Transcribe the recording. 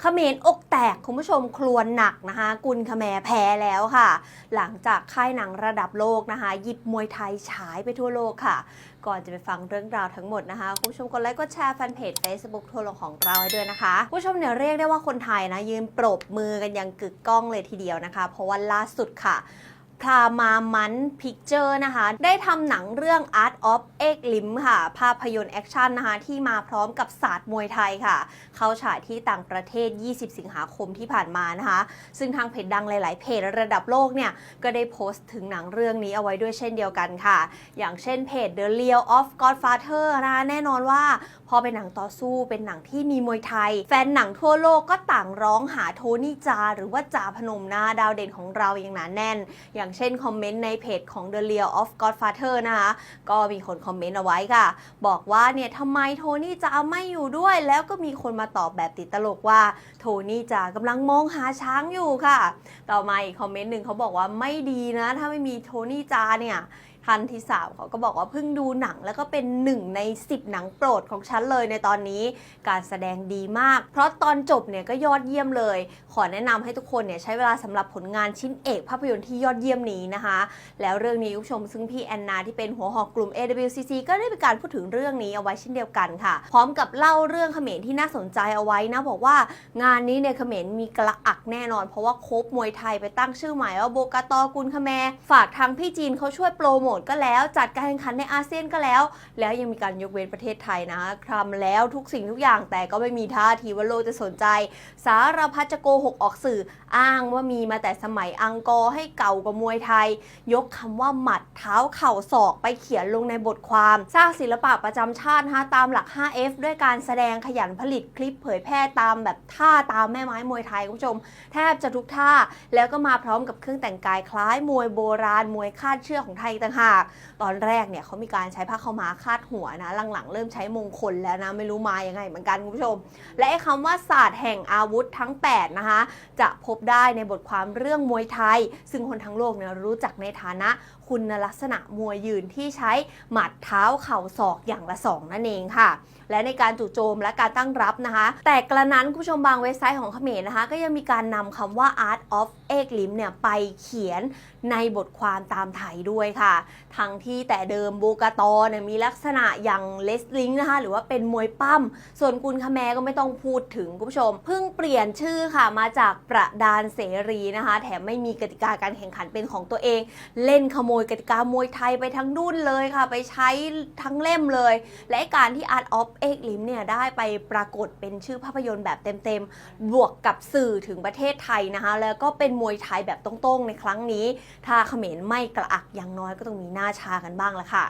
เขมรอกแตกคุณผู้ชมครวญหนักนะคะ กุลขแมแพ้แล้วค่ะ หลังจากค่ายหนังระดับโลกนะคะ หยิบมวยไทยฉายไปทั่วโลกค่ะ ก่อนจะไปฟังเรื่องราวทั้งหมดนะคะ คุณผู้ชมกดไลค์กดแชร์แฟนเพจ Facebook ทั่วโลกของเราให้ด้วยนะคะคุณผู้ชมเนี่ยเรียกได้ว่าคนไทยนะยืนปรบมือกันอย่างกึกก้องเลยทีเดียวนะคะ เพราะว่าล่าสุดค่ะ พรามามันพิกเจอร์นะคะ ได้ทำหนังเรื่อง Art of เอกลิมค่ะ ภาพยนตร์แอคชั่นนะคะ ที่มาพร้อมกับศาสตร์มวยไทยค่ะ เข้าฉายที่ต่างประเทศ 20 สิงหาคมที่ผ่านมานะคะ ซึ่งทางเพจดังหลาย ๆ เพจระดับโลกเนี่ย ก็ได้โพสต์ถึงหนังเรื่องนี้เอาไว้ด้วยเช่นเดียวกันค่ะ อย่างเช่นเพจ The Real of Godfather นะคะแน่นอนว่าพอเป็นหนังต่อสู้เป็นหนังที่มีมวยไทย แฟนหนังทั่วโลกก็ต่างร้องหาโทนี่จา หรือว่าจาพนมนาดาวเด่นของเราอย่างหนาแน่นอย่างเช่นคอมเมนต์ในเพจของ The Real of Godfather นะคะ ก็มีคนคอมเมนต์เอาไว้ค่ะ บอกว่าเนี่ยทำไมโทนี่จาไม่อยู่ด้วย แล้วก็มีคนมาตอบแบบติดตลกว่า โทนี่จากำลังมองหาช้างอยู่ค่ะ ต่อมาอีกคอมเมนต์หนึ่งเขาบอกว่าไม่ดีนะ ถ้าไม่มีโทนี่จาเนี่ย ทันที่สามเขาก็บอกว่าเพิ่งดูหนังแล้วก็เป็นหนึ่งใน 10 หนังโปรดของฉันเลยในตอนนี้การแสดงดีมาก เพราะตอนจบเนี่ยก็ยอดเยี่ยมเลย ขอแนะนำให้ทุกคนเนี่ยใช้เวลาสำหรับผลงานชิ้นเอกภาพยนตร์ที่ยอดเยี่ยมนี้นะคะ แล้วเรื่องนี้คุณผู้ชมซึ่งพี่แอนนาที่เป็นหัวหอกกลุ่ม AWCC ก็ได้มีการพูดถึงเรื่องนี้เอาไว้เช่นเดียวกันค่ะ พร้อมกับเล่าเรื่องเขมรที่น่าสนใจเอาไว้นะบอกว่างานนี้เนี่ยเขมรมีกระอักแน่นอน เพราะว่าโคบมวยไทยไปตั้งชื่อใหม่ว่าโบกาตอกุลคแมฝากทางพี่จีนเขาช่วยโปรโมทก็แล้ว จัดการแข่งขันในอาเซียนก็แล้ว แล้วยังมีการยกเว้นประเทศไทยนะทำแล้วทุกสิ่งทุกอย่างแต่ก็ไม่มีท่าทีว่าโลกจะสนใจ สารพัดจะโกหกออกสื่ออ้างว่ามีมาแต่สมัยอังกอร์ให้เก่ากว่ามวยไทย ยกคำว่าหมัดเท้าเข่าศอกไปเขียนลงในบทความ สร้างศิลปะประจำชาตินะคะตามหลัก 5F ด้วยการแสดงขยันผลิตคลิปเผยแพร่ตามแบบท่าตามแม่ไม้มวยไทยคุณผู้ชม แทบจะทุกท่าแล้วก็มาพร้อมกับเครื่องแต่งกายคล้ายมวยโบราณมวยคาดเชือกของไทยต่างหากตอนแรกเนี่ยเขามีการใช้ผ้าขาม้าคาดหัวนะหลังๆ เริ่มใช้มงคลแล้วนะไม่รู้มายังไงเหมือนกันคุณผู้ชม และไอ้คำว่าศาสตร์แห่งอาวุธทั้ง 8 นะคะ จะพบได้ในบทความเรื่องมวยไทย ซึ่งคนทั้งโลกเนี่ยรู้จักในฐานะ คุณลักษณะมวยยืนที่ใช้หมัดเท้าเข่าศอกอย่างละสองนั่นเองค่ะ และในการจู่โจมและการตั้งรับนะคะ แต่กระนั้นคุณผู้ชมบางเว็บไซต์ของเขมรนะคะ ก็ยังมีการนำคำว่า art of เอกลิมเนี่ยไปเขียนในบทความตามไทยด้วยค่ะ ทั้งที่แต่เดิมโบกาตอเนี่ยมีลักษณะอย่างเลสลิงนะคะ หรือว่าเป็นมวยปั้ม ส่วนกุลคแมก็ไม่ต้องพูดถึงคุณผู้ชม เพิ่งเปลี่ยนชื่อค่ะมาจากประดานเสรีนะคะ แถมไม่มีกติกาการแข่งขันเป็นของตัวเอง เล่นขโมยยกติกามวยไทยไปทั้งดุนเลยค่ะ ไปใช้ทั้งเล่มเลย และการที่ Art of เอกลิมเนี่ยได้ไปปรากฏเป็นชื่อภาพยนตร์แบบเต็มๆ บวกกับสื่อถึงประเทศไทยนะคะ แล้วก็เป็นมวยไทยแบบตรงๆ ในครั้งนี้ ถ้าเขมรไม่กระอักอย่างน้อยก็ต้องมีหน้าชากันบ้างละค่ะ